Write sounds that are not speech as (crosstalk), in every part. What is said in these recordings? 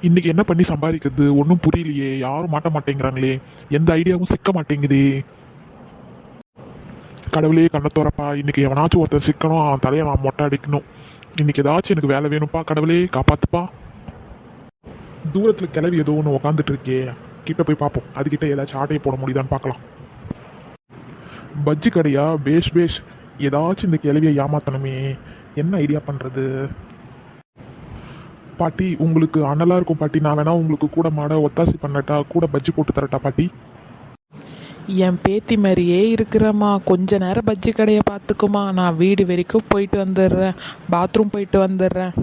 இன்னைக்கு என்ன பண்ணி சம்பாதிக்கிறது? ஒன்றும் புரியலையே. யாரும் மாட்ட மாட்டேங்கிறாங்களே. எந்த ஐடியாவும் சிக்க மாட்டேங்குதே. கடவுளே கண்ணை தோறப்பா. இன்னைக்கு எவனாச்சும் ஒருத்தர் சிக்கணும். அவன் தலையை நான் மொட்டை அடிக்கணும். இன்னைக்கு ஏதாச்சும் எனக்கு வேலை வேணும்ப்பா. கடவுளே காப்பாத்துப்பா. தூரத்தில் கிளவி ஏதோ ஒன்று உக்காந்துட்டு இருக்கே. கிட்ட போய் பார்ப்போம். அதுகிட்ட ஏதாச்சும் ஆட்டையை போட முடியுதான்னு பார்க்கலாம். பஜ்ஜி கடையா? பேஷ் பேஷ். ஏதாச்சும் இந்த கிளவியை ஏமாத்தணுமே. என்ன ஐடியா பண்ணுறது பாட்டி உங்களுக்கு அனலாக இருக்கும் பாட்டி. நான் வேணா உங்களுக்கு கூட மாட ஒத்தாசி பண்ணட்டா கூட பஜ்ஜி போட்டு தரட்டா பாட்டி? என் பேத்தி மாதிரியே இருக்கிறம்மா. கொஞ்ச நேரம் பஜ்ஜி கடையை பார்த்துக்குமா. நான் வீடு வரைக்கும் போயிட்டு வந்துடுறேன். பாத்ரூம் போயிட்டு வந்துடுறேன்.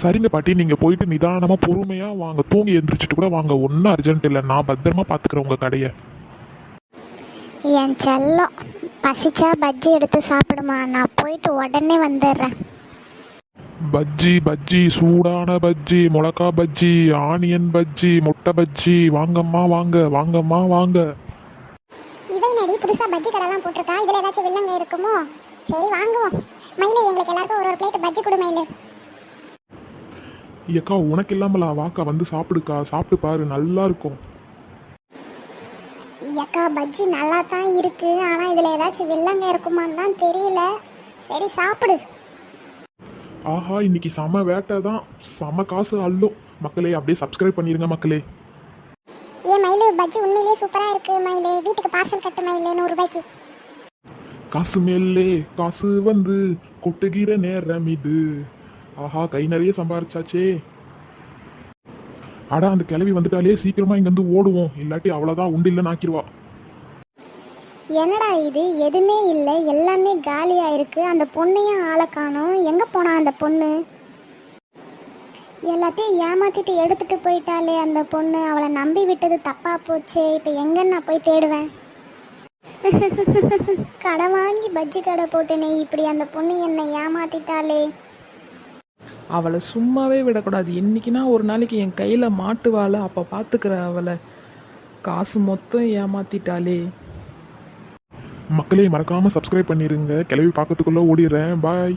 சரிங்க பாட்டி நீங்கள் போயிட்டு நிதானமாக பொறுமையாக வாங்க. தூங்கி எந்திரிச்சிட்டு கூட வாங்க. ஒன்றும் அர்ஜென்ட் இல்லை. நான் பத்திரமா பார்த்துக்கிறேன் உங்கள் கடையை. என் செல்லம் பசிச்சா பஜ்ஜி எடுத்து சாப்பிடுமா. நான் போயிட்டு உடனே வந்துடுறேன். பஜ்ஜி பஜ்ஜி சூடான பஜ்ஜி மிளகா பஜ்ஜி ஆனியன் பஜ்ஜி முட்டை பஜ்ஜி. வாங்கம்மா வாங்க வாங்கம்மா வாங்க. இவை நடி புதுசா பஜ்ஜி கடைலாம் போட்டிருக்கா? இதுல ஏதாச்சும் வில்லங்க இருக்குமோ? சரி வாங்குவோம். மயில எங்களுக்கு எல்லாருக்கும் ஒரு ஒரு பிளேட் பஜ்ஜி கொடு மயிலு. ஏக்கா உனக்கு இல்லாமலா? வாக்கா வந்து சாப்பிடுக்கா. சாப்பிட்டு பாரு நல்லா இருக்கும். அக்கா பஜ்ஜி நல்லா தான் இருக்கு. ஆனா இதுல ஏதாச்சும் வில்லங்க இருக்குமான்னு தான் தெரியல. சரி சாப்பிடு. ஆஹா இன்னைக்கு செம வேட்டை தான். செம காசு அள்ளும். மக்களே அப்படியே சப்ஸ்கிரைப் பண்ணிருங்க மக்களே. ஏன் மயிலு பஜ்ஜி உண்மையிலேயே சூப்பரா இருக்கு மயிலு. வீட்டுக்கு பார்சல் கட்டு மயிலு நூறு ரூபாய்க்கு காசு மேலே காசு வந்து கொட்டுகிற நேரம் இது. ஆஹா கை நிறைய சம்பாரிச்சாச்சே. அடா அந்த கிளவி வந்துட்டாலே சீக்கிரமா இங்கேருந்து ஓடுவோம். இல்லாட்டி அவ்வளோதான் உண்டு இல்லைன்னு ஆக்கிடுவா என்னடா இது? எதுவுமே இல்லை. எல்லாமே காலியாக இருக்குது அந்த பொண்ணையும் ஆளை காணோம். எங்கே போனா அந்த பொண்ணு? எல்லாத்தையும் ஏமாத்திட்டு எடுத்துகிட்டு போயிட்டாலே அந்த பொண்ணு. அவளை நம்பி விட்டது தப்பாக போச்சே. இப்போ எங்க நான் போய் தேடுவேன். (laughs) கடை வாங்கி பஜ்ஜி கடை போட்டேனே இப்படி அந்த பொண்ணு என்னை ஏமாத்திட்டாளே. அவளை சும்மாவே விடக்கூடாது. என்னைக்குனா ஒரு நாளைக்கு என் கையில் மாட்டுவாள் அப்போ பார்த்துக்கிற அவளை. காசு மொத்தம் ஏமாத்திட்டாளே. மக்களே மறக்காமல் சப்ஸ்கிரைப் பண்ணிருங்க. கிளவி பார்க்கறதுக்குள்ளே ஓடிடுறேன். பாய்